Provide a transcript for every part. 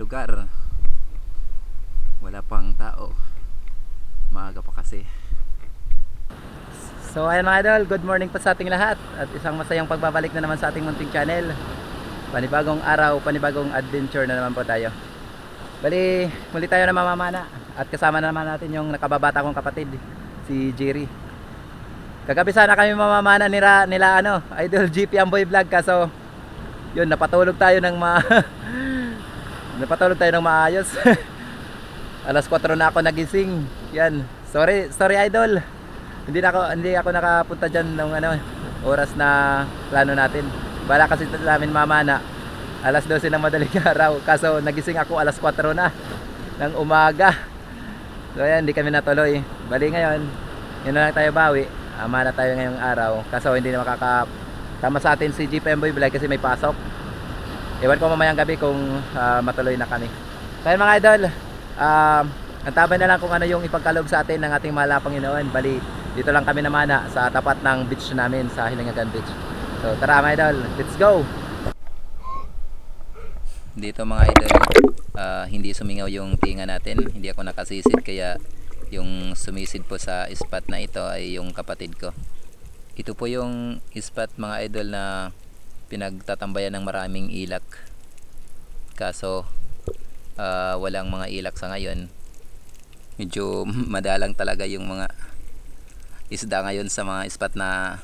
lugar. Wala pang tao. Maaga pa kasi. So ayan mga idol, good morning po sa ating lahat at isang masayang pagbabalik na naman sa ating munting channel. Panibagong araw, panibagong adventure na naman po tayo. Bali, muli tayo na mamamana at kasama na naman natin yung nakababata kong kapatid si Jerry. Kagabi sana kami mamamana nila, nila ano, Idol GP Amboy Vlog kaso yun, napatulog tayo ng ma napatulog tayo ng maayos alas 4 na ako nagising yan, sorry, sorry Idol hindi na ako hindi ako nakapunta diyan nung ano oras na plano natin. Bala kasi namin mamana alas 12 ng madaling araw kaso nagising ako alas 4 na ng umaga. So ayan, hindi kami natuloy. Bali ngayon, yun na lang tayo bawi. Ama na tayo ngayong araw kaso hindi na makaka tama sa atin si GPM Boy Vlog kasi may pasok. Ewan ko mamayang gabi kung ah, matuloy na kami. Kaya mga idol, um, antaban na lang kung ano yung ipagkaloob sa atin ng ating mahal na Panginoon. Bali, dito lang kami namana sa tapat ng beach namin sa Hilingagan Beach. So tara mga idol, let's go! Dito mga idol, ah, hindi sumingaw yung tinga natin. Hindi ako nakasisid kaya yung sumisid po sa spot na ito ay yung kapatid ko. Ito po yung spot mga idol na pinagtatambayan ng maraming ilak. Kaso ah, walang mga ilak sa ngayon. Medyo madalang talaga yung mga isda ngayon sa mga spot na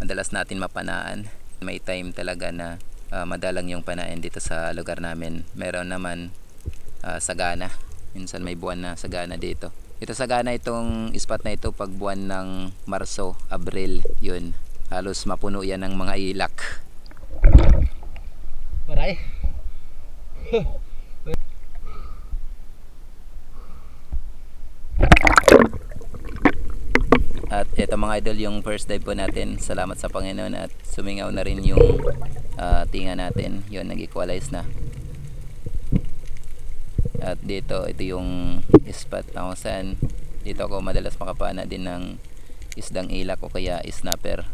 madalas natin mapanaan. May time talaga na ah, madalang yung panain dito sa lugar namin. Meron naman ah, sagana. Minsan may buwan na sagana dito. Ito sagana itong spot na ito pag buwan ng Marso, Abril, yun. Halos mapuno yan ng mga ilak. Maray. At ito mga idol yung first dive po natin. Salamat sa Panginoon at sumingaw na rin yung ah, tinga natin. Yun, nag-equalize na. At dito, ito yung spot na kung saan dito ako madalas makapana din ng isdang ilak o kaya snapper.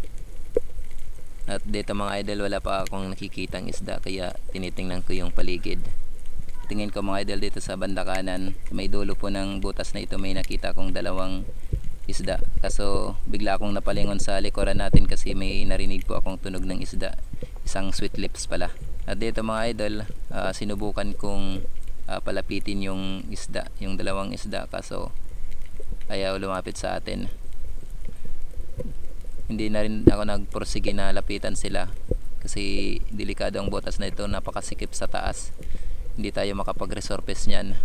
At dito mga idol, wala pa akong nakikitang isda kaya tinitingnan ko yung paligid. Tingin ko mga idol dito sa banda kanan, may dulo po ng butas na ito may nakita akong dalawang isda. Kaso bigla akong napalingon sa likuran natin kasi may narinig po akong tunog ng isda. Isang sweet lips pala. At dito mga idol, ah, sinubukan kong ah, palapitin yung isda, yung dalawang isda kaso ayaw lumapit sa atin. Hindi na rin ako nagporsige na lapitan sila. Kasi delikado ang botas na ito, napakasikip sa taas. Hindi tayo makapag-resurface niyan.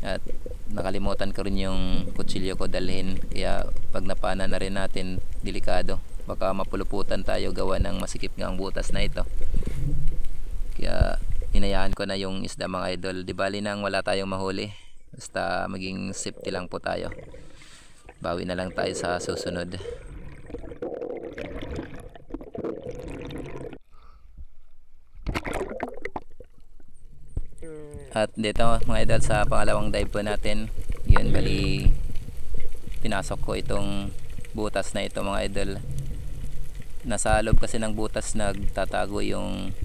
At nakalimutan ko rin yung kutsilyo ko dalhin. Kaya pag napana na rin natin delikado. Baka mapuluputan tayo gawa ng masikip nga ang butas na ito. Kaya hinayaan ko na yung isda mga idol. Di bali nang wala tayong mahuli basta maging safety lang po tayo. Bawi na lang tayo sa susunod At dito mga idol sa pangalawang dive po natin, yun bali pinasok ko itong butas na ito mga idol. Nasa loob kasi ng butas nagtatago yung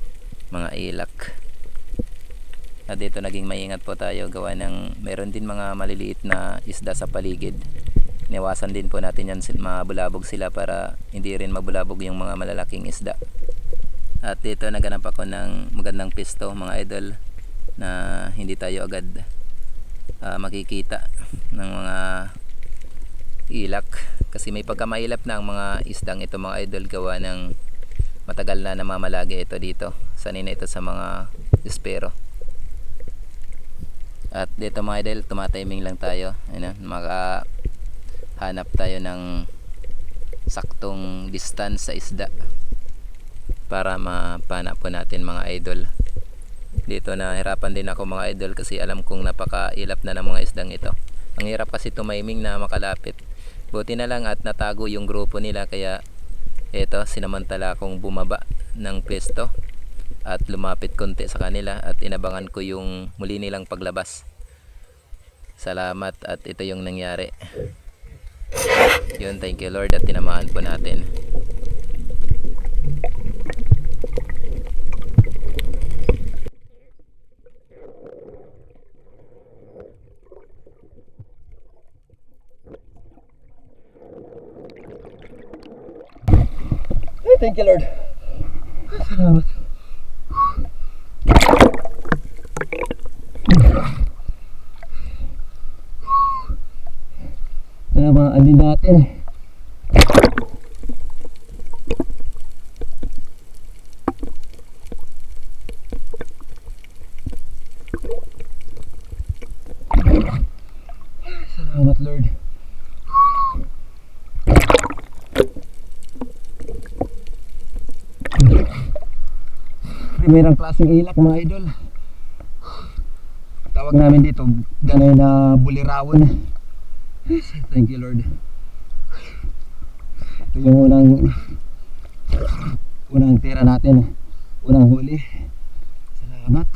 mga ilak. At dito naging maingat po tayo gawa ng meron din mga maliliit na isda sa paligid. Niwasan din po natin yan mabulabog sila para hindi rin mabulabog yung mga malalaking isda. At dito naganap ako ng magandang pisto mga idol na hindi tayo agad ah, makikita ng mga ilak. Kasi may pagkamailap na ang mga isdang ito mga idol gawa ng matagal na namamalagi ito dito. Sanay na ito sa mga espero. At dito mga idol tumatiming lang tayo. Ano, maka hanap tayo ng saktong distance sa isda para mapana po natin mga idol dito na hirapan din ako mga idol kasi alam kong napakailap na ng mga isdang ito. Ang hirap kasi tumiming na makalapit. Buti na lang at natago yung grupo nila kaya eto sinamantala akong bumaba ng pwesto at lumapit konti sa kanila at inabangan ko yung muli nilang paglabas. Salamat at ito yung nangyari. Yun thank you Lord at tinamaan po natin thank you Lord. Ano mga andin natin. Salamat Lord. Primerang klaseng ilak mga idol. Tawag namin dito, ganay na bulirawon. Thank you Lord. Ito yung unang unang tira natin. Unang huli. Salamat.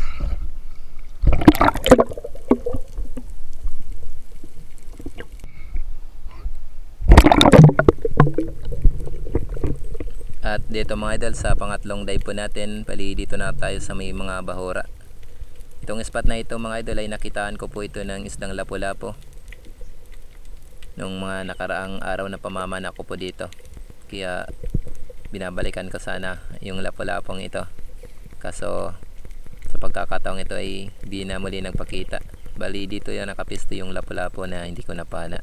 At dito mga idol sa pangatlong dive po natin, pali dito na tayo sa may mga bahura. Itong spot na ito mga idol ay nakitaan ko po ito ng isdang lapu-lapo. Nung mga nakaraang araw na pamaman ako po dito. Kaya binabalikan ko sana yung lapu-lapong ito. Kaso sa pagkakataong ito ay di na muli nagpakita. Bali dito yung nakapisto yung lapu-lapo na hindi ko napana.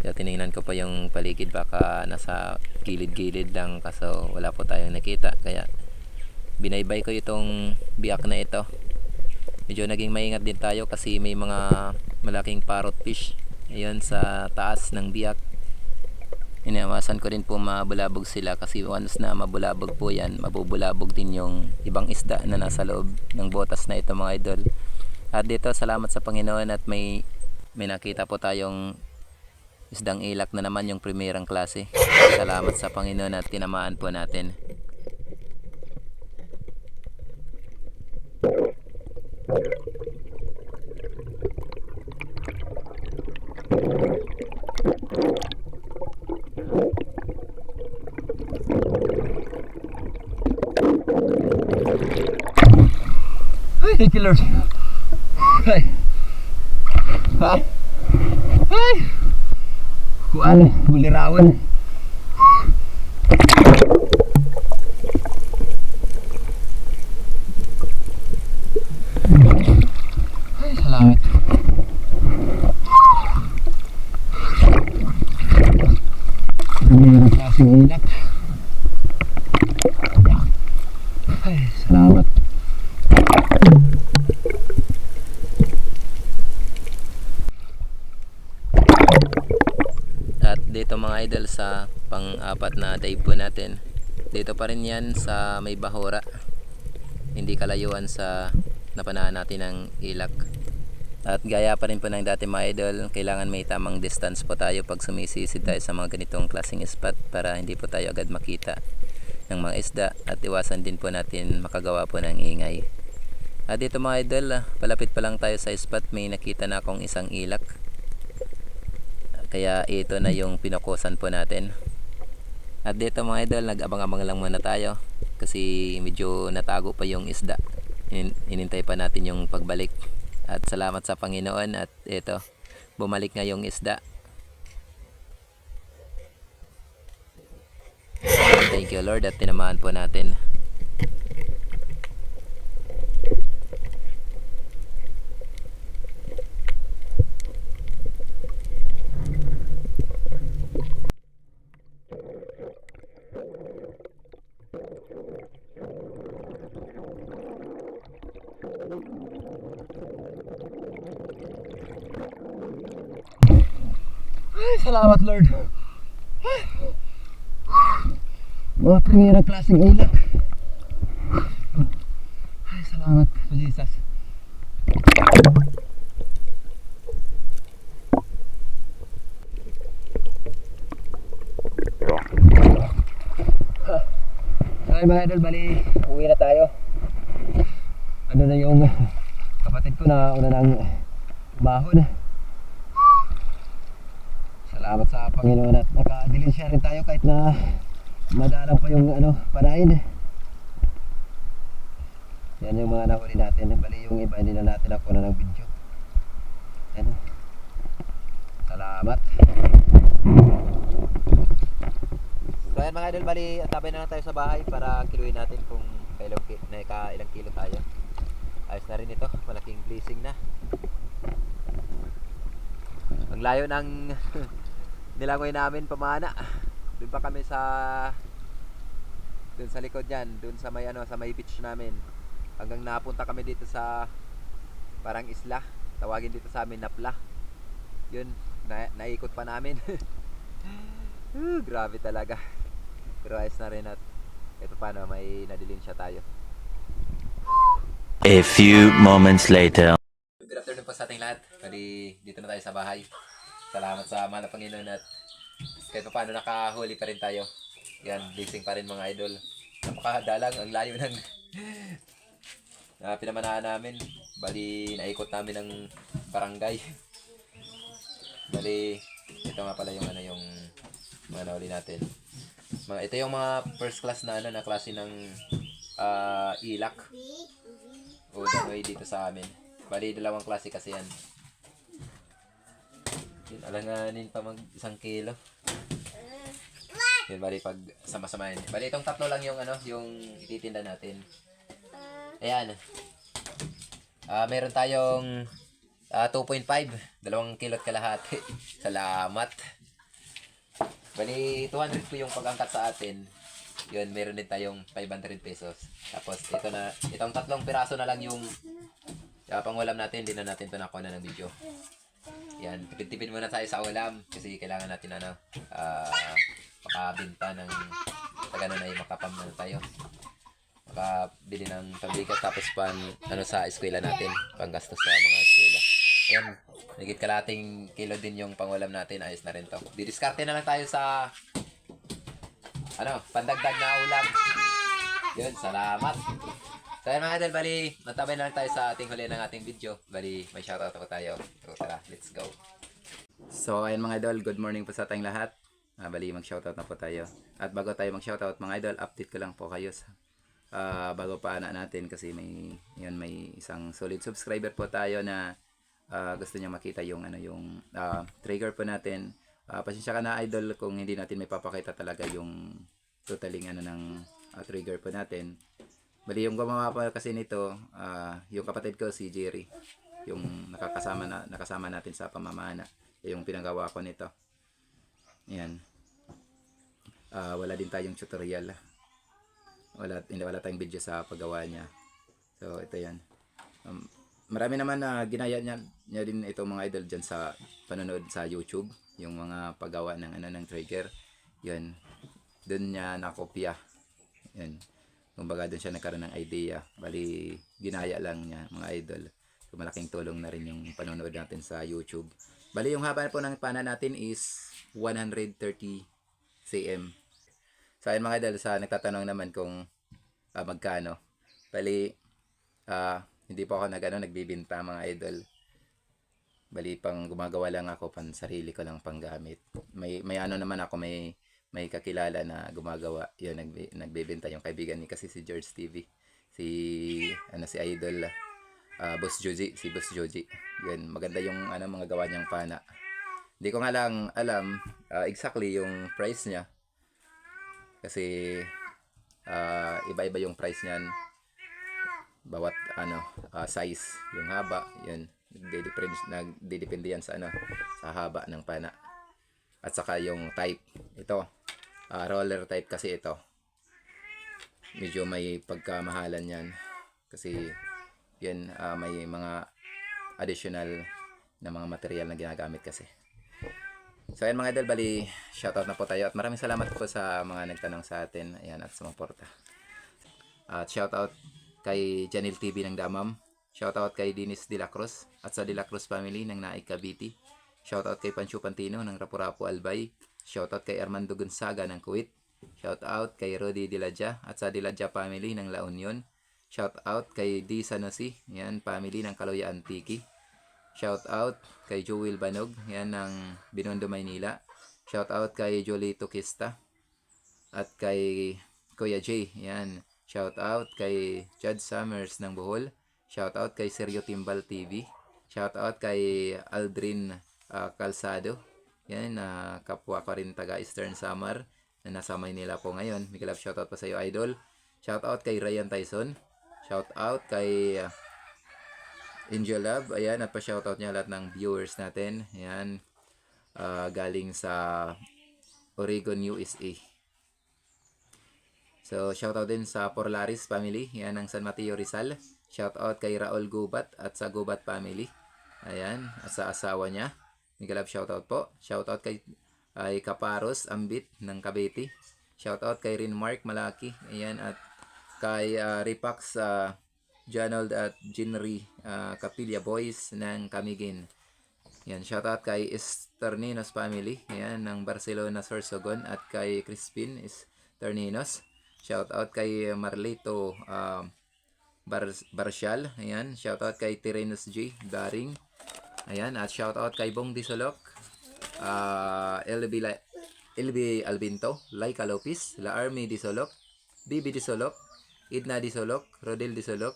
Kaya tinignan ko pa yung paligid baka nasa gilid-gilid lang kaso wala po tayong nakita. Kaya binaybay ko itong biak na ito. Medyo naging maingat din tayo kasi may mga malaking parrot fish. Ayun sa taas ng biak. Inawasan ko rin po mabulabog sila kasi once na mabulabog po yan, mabubulabog din yung ibang isda na nasa loob ng botas na ito mga idol. At dito salamat sa Panginoon at may may nakita po tayong isdang ilak na naman yung primerang klase. Salamat sa Panginoon at tinamaan po natin. Ay, thank you Lord. Ay. Kuan, bulirawon. Ay, salamat. Mayroong klaseng ilak. Ay, salamat. At dito mga idol sa pang-apat na dive po natin. Dito pa rin yan sa may bahura. Hindi kalayuan sa napanahan natin ng ilak. At gaya pa rin po ng dati mga idol, kailangan may tamang distance po tayo pag sumisisid tayo sa mga ganitong klaseng spot para hindi po tayo agad makita ng mga isda at iwasan din po natin makagawa po ng ingay. At dito mga idol, ah, palapit pa lang tayo sa spot, may nakita na akong isang ilak. Kaya ito na yung pinukusan po natin. At dito mga idol, nag-abang-abang lang muna tayo kasi medyo natago pa yung isda. In- inintay pa natin yung pagbalik. At salamat sa Panginoon at ito, bumalik nga yung isda. Thank you Lord at tinamaan po natin. Mga primerang klaseng ilak. Ay, salamat po Jesus. Okay mga idol, bali, uwi na tayo. Ano na yung kapatid ko na una ng bahon. Salamat sa Panginoon at nakadilinsya rin tayo kahit na madalang pa yung ano, panain. Yan yung mga nahuli natin. Bali yung iba hindi na natin ako na ng video. Yan. Salamat. So ayan mga idol, bali, tabay na lang tayo sa bahay para kiluin natin kung kailang, na ka, ilang kilo tayo. Ayos na rin ito, malaking blessing na. Ang layo ng nilangoy namin pamana. Doon pa kami sa doon sa likod yan, doon sa may ano, sa may beach namin. Hanggang napunta kami dito sa parang isla. Tawagin dito sa amin Napla. Yun, na, naikot pa namin. Uh, grabe talaga. Pero ayos na rin at ito paano, may nadilin siya tayo. A few moments later. Good afternoon po sa ating lahat. Bali, dito na tayo sa bahay. Salamat sa mahal na Panginoon at kahit pa paano nakahuli pa rin tayo. Yan, blessing pa rin mga idol. Napakadalang ang layo ng na pinamanahan namin. Bali, naikot namin ng barangay. Bali, ito nga pala yung ano yung mga nahuli natin. Mga, ito yung mga first class na ano na klase ng ah, ilak. O danoy dito sa amin. Bali, dalawang klase kasi yan. Yun, alanganin pa mag isang kilo. Yun, bali, pag sama-samahin. Bali, itong tatlo lang yung ano, yung ititinda natin. Ayan. Ah, meron tayong ah, 2.5. Dalawang kilot kalahati. Salamat. Bali, 200 po yung pag-angkat sa atin. Yun, meron din tayong 500 pesos. Tapos, ito na, itong tatlong piraso na lang yung uh, pangulam natin. Hindi na natin ito nakuha na ng video. Yan, tipid-tipid muna tayo sa ulam kasi kailangan natin ano, ah makabenta ng sa ganun ay makapam na tayo. Makabili ng pabigat tapos pan ano sa eskwela natin, panggastos sa mga eskwela. Ayan, nagit kalating kilo din yung pangulam natin, ayos na rin to. Didiskarte na lang tayo sa ano, pandagdag na ulam. Yun, salamat. So yun mga idol, bali, natabay na lang tayo sa ating huli ng ating video. Bali, may shoutout ako tayo. So tara, let's go. So ayun mga idol, good morning po sa ating lahat. Ah, bali, mag-shoutout na po tayo. At bago tayo mag-shoutout mga idol, update ko lang po kayo sa ah, bago pa anak natin kasi may yun may isang solid subscriber po tayo na ah, gusto niya makita yung ano yung ah, trigger po natin. Ah, pasensya ka na idol kung hindi natin may papakita talaga yung totaling ano ng ah, trigger po natin. Bali yung gumawa pa kasi nito, ah, yung kapatid ko si Jerry, yung nakakasama na nakasama natin sa pamamana, yung pinagawa ko nito. Yan. Ah, wala din tayong tutorial. Wala hindi wala tayong video sa paggawa niya. So ito 'yan. Um, marami naman na ginaya niya, niya din itong mga idol dyan sa panonood sa YouTube, yung mga paggawa ng ano ng trigger. 'Yun. Doon niya nakopya. 'Yan. Kumbaga doon siya nagkaroon ng idea. Bali, ginaya lang niya mga idol. So, malaking tulong na rin yung panonood natin sa YouTube. Bali, yung haba po ng pana natin is 130 cm. So, ayun mga idol, sa nagtatanong naman kung ah, magkano. Bali, ah, hindi po ako nag, ano, nagbibinta mga idol. Bali, pang gumagawa lang ako, pan sarili ko lang pang gamit. May, may ano naman ako, may may kakilala na gumagawa yun nagbe, nagbebenta yung kaibigan ni kasi si George TV si ano si Idol ah, Boss Joji si Boss Joji. Yun maganda yung ano mga gawa niyang pana hindi ko nga lang alam ah, exactly yung price niya. Kasi ah, iba-iba yung price niyan. Bawat ano ah, size. Yung haba yun nagdedepende nagdedepende yan sa ano sa haba ng pana at saka yung type. Ito ah, roller type kasi ito. Medyo may pagkamahalan yan. Kasi yan ah, may mga additional na mga material na ginagamit kasi. So ayan mga idol bali shoutout na po tayo. At maraming salamat po sa mga nagtanong sa atin. Ayan at sumuporta. At shoutout kay Janil TV ng Damam. Shoutout kay Dinis De La Cruz at sa De La Cruz family ng Naik Cavite. Shoutout kay Pancho Pantino ng Rapu-Rapu Albay. Shoutout kay Armando Gonzaga ng Kuwait. Shoutout kay Rodi Diladja at sa Diladja family ng La Union. Shoutout kay Di Sanosi, yan family ng Kaloya Antiki. Shoutout kay Joel Banog, yan ng Binondo, Maynila. Shoutout kay Jolie Tukista at kay Kuya J, yan. Shoutout kay Chad Summers ng Bohol. Shoutout kay Sergio Timbal TV. Shoutout kay Aldrin ah, Calzado. Yan, na kapwa ko rin taga Eastern Samar. na nasa Maynila po ngayon. Mega love shoutout po sa iyo, idol. Shoutout kay Ryan Tyson. Shoutout kay uh, Angel Love. Ayan, at pa-shoutout niya lahat ng viewers natin. Ayan, ah, galing sa Oregon, USA. So, shoutout din sa Porlaris family. Yan ang San Mateo Rizal. Shoutout kay Raul Gubat at sa Gubat family. Ayan, at sa asawa niya. Mega love shoutout po. Shoutout kay ay Kaparos Ambit ng Cavite. Shoutout kay Rinmark Malaki. Ayan, at kay ah, Ripax uh, Janold at Jinri ah, Kapilya Boys ng Camigin. Yan, shoutout kay Esterninos family. Yan, ng Barcelona Sorsogon at kay Crispin is Terninos. Shoutout kay Marlito um, Bar Barcial. Ayan, shoutout kay Tyranus J. Daring. Ayan, at shoutout kay Bong Disolok. Uh, LB, La- LB Albinto, Laika Lopez, La Army Disolok, BB Disolok, Idna Disolok, Rodel Disolok,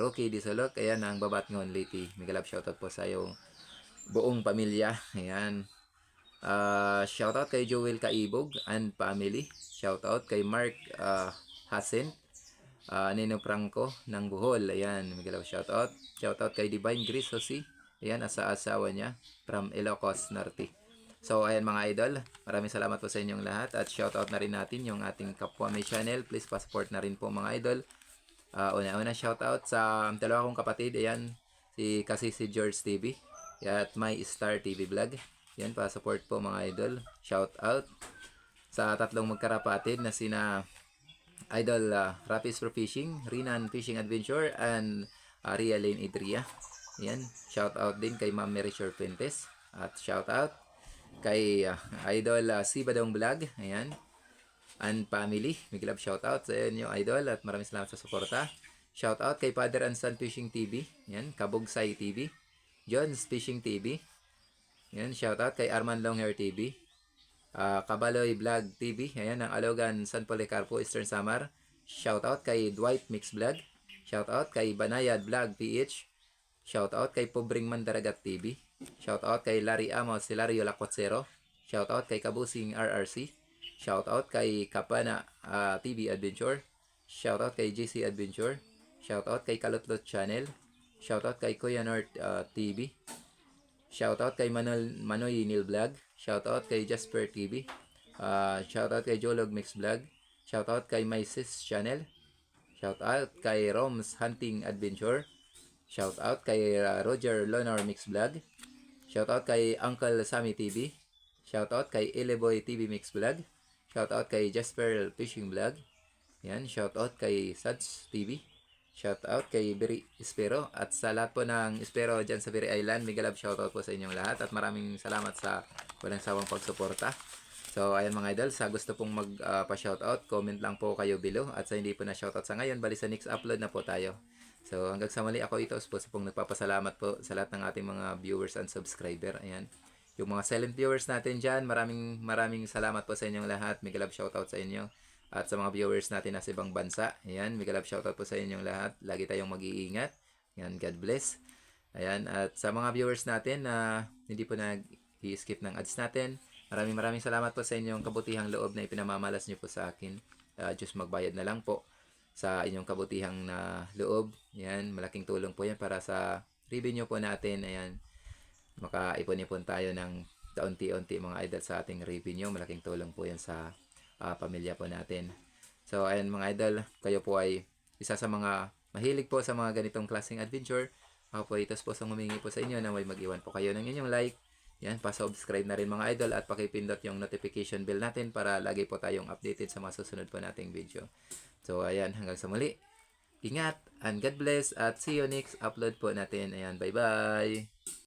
Rocky Disolok. Ayan, ang babat ngon Liti. Migalap shoutout po sa iyo buong pamilya. Ayan. Ah, shoutout kay Joel Kaibog and family. Shoutout kay Mark uh, Hasen. Ah, Nino Franco ng Bohol. Ayan, Miguel shoutout. Shoutout kay Divine Grace Josie. Ayan, asa asawa niya from Ilocos Norte. So, ayan mga idol, maraming salamat po sa inyong lahat at shoutout na rin natin yung ating kapwa may channel. Please pa-support na rin po mga idol. Ah, una-una shoutout sa dalawa kong kapatid. Ayan, si kasi si George TV at My Star TV Vlog. Yan, pa-support po mga idol. Shout out sa tatlong magkarapatid na sina Idol uh, Rapis Pro Fishing, Rinan Fishing Adventure, and uh, Ria Idria. Yan, shout out din kay Ma'am Mary Shore Fuentes. At shout out kay uh, Idol uh, Sibadong Vlog. Ayan. And family. Big love shout out sa inyo idol at maraming salamat sa suporta. Shout out kay Father and Son Fishing TV. Yan, Kabugsay TV. John's Fishing TV. Yan, shout out kay Arman Longhair TV. Ah, Kabaloy Vlog TV. Ayan, ang Alogan San Policarpo, Eastern Samar. Shout out kay Dwight Mix Vlog. Shout out kay Banayad Vlog PH. Shout out kay Pobring Mandaragat TV. Shout out kay Larry Amos, Hilario Lacotsero. Shout out kay Kabusing RRC. Shout out kay Kapana ah, TV Adventure. Shout out kay JC Adventure. Shout out kay Kalutlot Channel. Shout out kay Kuya North ah, TV. Shoutout kay Manol, Manoy Neil Vlog. Shoutout kay Jasper TV. Uh, shoutout kay Jolog Mix Vlog. Shoutout kay My Sis Channel. Shoutout kay Roms Hunting Adventure. Shoutout kay uh, Roger Lonor Mix Vlog. Shoutout kay Uncle Sammy TV. Shoutout kay Eleboy TV Mix Vlog. Shoutout kay Jasper Fishing Vlog. Yan, shoutout kay Suds TV. Shoutout kay Beri Espero at sa lahat po ng Espero dyan sa Beri Island. Mega love shoutout po sa inyong lahat at maraming salamat sa walang sawang pagsuporta. So, ayan mga idol, sa gusto pong magpa-shoutout, comment lang po kayo below. At sa hindi po na shoutout sa ngayon, bali sa next upload na po tayo. So, hanggang sa muli ako ito, po sa pong nagpapasalamat po sa lahat ng ating mga viewers and subscriber. Ayan. Yung mga silent viewers natin dyan, maraming maraming salamat po sa inyong lahat. Mega love shoutout sa inyo. At sa mga viewers natin na sa ibang bansa, ayan, mega love shoutout po sa inyong lahat. Lagi tayong mag-iingat. Ayan, God bless. Ayan, at sa mga viewers natin na hindi po nag-i-skip ng ads natin, maraming maraming salamat po sa inyong kabutihang loob na ipinamamalas niyo po sa akin. Uh, Diyos magbayad na lang po sa inyong kabutihang na loob. Ayan, malaking tulong po yan para sa revenue po natin. Ayan, makaipon-ipon tayo ng kaunti-unti mga idol sa ating revenue. Malaking tulong po yan sa ah, pamilya po natin. So, ayan mga idol, kayo po ay isa sa mga mahilig po sa mga ganitong klaseng adventure. Ako po itos po sa humingi po sa inyo na may mag-iwan po kayo ng inyong like. Yan, pa-subscribe na rin mga idol at pakipindot yung notification bell natin para lagi po tayong updated sa mga susunod po nating video. So, ayan, hanggang sa muli. Ingat and God bless at see you next upload po natin. Ayan, bye-bye!